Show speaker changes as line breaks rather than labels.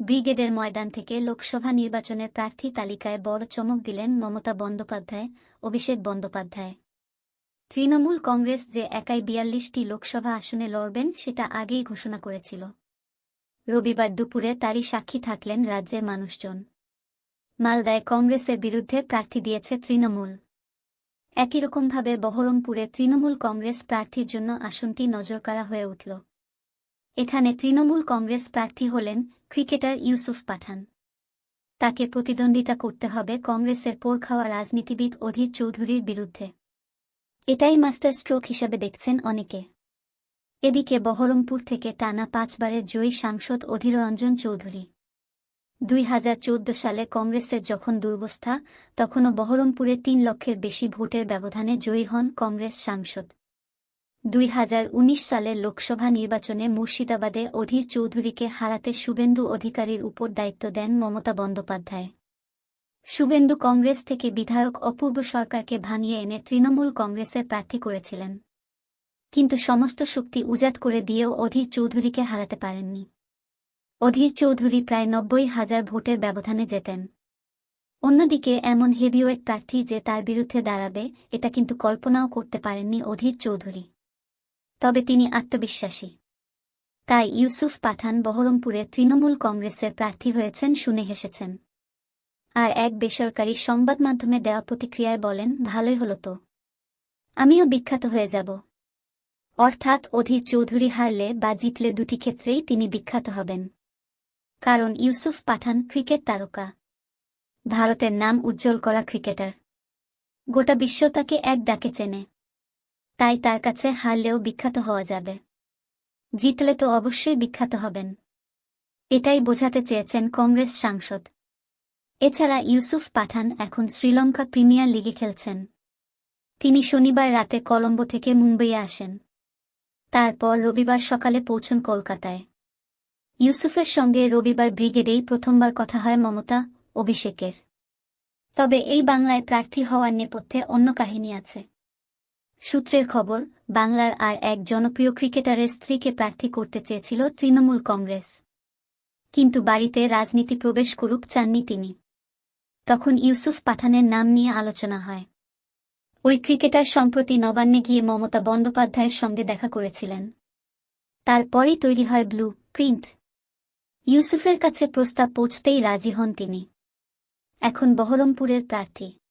ব্রিগেডের ময়দান থেকে লোকসভা নির্বাচনের প্রার্থী তালিকায় বড় চমক দিলেন মমতা বন্দ্যোপাধ্যায়, অভিষেক বন্দ্যোপাধ্যায়। তৃণমূল কংগ্রেস যে একাই বিয়াল্লিশটি লোকসভা আসনে লড়বেন সেটা আগেই ঘোষণা করেছিল। রবিবার দুপুরে তারই সাক্ষী থাকলেন রাজ্যের মানুষজন। মালদায় কংগ্রেসের বিরুদ্ধে প্রার্থী দিয়েছে তৃণমূল। একই রকমভাবে বহরমপুরে তৃণমূল কংগ্রেস প্রার্থীর জন্য আসনটি নজরকাড়া হয়ে উঠল। এখানে তৃণমূল কংগ্রেস প্রার্থী হলেন ক্রিকেটার ইউসুফ পাঠান। তাকে প্রতিদ্বন্দ্বিতা করতে হবে কংগ্রেসের পোরখাওয়া রাজনীতিবিদ অধীর চৌধুরীর বিরুদ্ধে। এটাই মাস্টার স্ট্রোক হিসাবে দেখছেন অনেকে। এদিকে বহরমপুর থেকে টানা পাঁচবারের জয়ী সাংসদ অধীররঞ্জন চৌধুরী। দুই হাজার চোদ্দ সালে কংগ্রেসের যখন দুর্বস্থা, তখনও বহরমপুরে তিন লক্ষের বেশি ভোটের ব্যবধানে জয়ী হন কংগ্রেস সাংসদ। দুই হাজার উনিশ সালের লোকসভা নির্বাচনে মুর্শিদাবাদে অধীর চৌধুরীকে হারাতে শুভেন্দু অধিকারীর উপর দায়িত্ব দেন মমতা বন্দ্যোপাধ্যায়। শুভেন্দু কংগ্রেস থেকে বিধায়ক অপূর্ব সরকারকে ভাঙিয়ে এনে তৃণমূল কংগ্রেসের প্রার্থী করেছিলেন। কিন্তু সমস্ত শক্তি উজাট করে দিয়েও অধীর চৌধুরীকে হারাতে পারেননি। অধীর চৌধুরী প্রায় নব্বই হাজার ভোটের ব্যবধানে যেতেন অন্যদিকে এমন হেভিওয়েট প্রার্থী যে তার বিরুদ্ধে দাঁড়াবে, এটা কিন্তু কল্পনাও করতে পারেননি অধীর চৌধুরী। তবে তিনি আত্মবিশ্বাসী। তাই ইউসুফ পাঠান বহরমপুরে তৃণমূল কংগ্রেসের প্রার্থী হয়েছেন শুনে হেসেছেন। আর এক বেসরকারি সংবাদ মাধ্যমে দেওয়া প্রতিক্রিয়ায় বলেন, ভালোই হল তো। আমিও বিখ্যাত হয়ে যাব। অর্থাৎ অধীর চৌধুরী হারলে বা জিতলে দুটি ক্ষেত্রেই তিনি বিখ্যাত হবেন। কারণ ইউসুফ পাঠান ক্রিকেট তারকা। ভারতের নাম উজ্জ্বল করা ক্রিকেটার। গোটা বিশ্ব তাকে এক ডাকে চেনে। তাই তার কাছে হারলেও বিখ্যাত হওয়া যাবে। জিতলে তো অবশ্যই বিখ্যাত হবেন। এটাই বোঝাতে চেয়েছেন কংগ্রেস সাংসদ। এছাড়া ইউসুফ পাঠান এখন শ্রীলঙ্কা প্রিমিয়ার লিগে খেলছেন। তিনি শনিবার রাতে কলম্বো থেকে মুম্বইয়ে আসেন। তারপর রবিবার সকালে পৌঁছন কলকাতায়। ইউসুফের সঙ্গে রবিবার ব্রিগেডেই প্রথমবার কথা হয় মমতা, অভিষেকের। তবে এই বাংলায় প্রার্থী হওয়ার নেপথ্যে অন্য কাহিনী আছে। সূত্রের খবর, বাংলার আর এক জনপ্রিয় ক্রিকেটারের স্ত্রীকে প্রার্থী করতে চেয়েছিল তৃণমূল কংগ্রেস। কিন্তু বাড়িতে রাজনীতি প্রবেশ করুক চাননি তিনি। তখন ইউসুফ পাঠানের নাম নিয়ে আলোচনা হয়। ওই ক্রিকেটার সম্প্রতি নবান্নে গিয়ে মমতা বন্দ্যোপাধ্যায়ের সঙ্গে দেখা করেছিলেন। তারপরই তৈরি হয় ব্লু প্রিন্ট। ইউসুফের কাছে প্রস্তাব পৌঁছতেই রাজি হন তিনি। এখন বহরমপুরের প্রার্থী।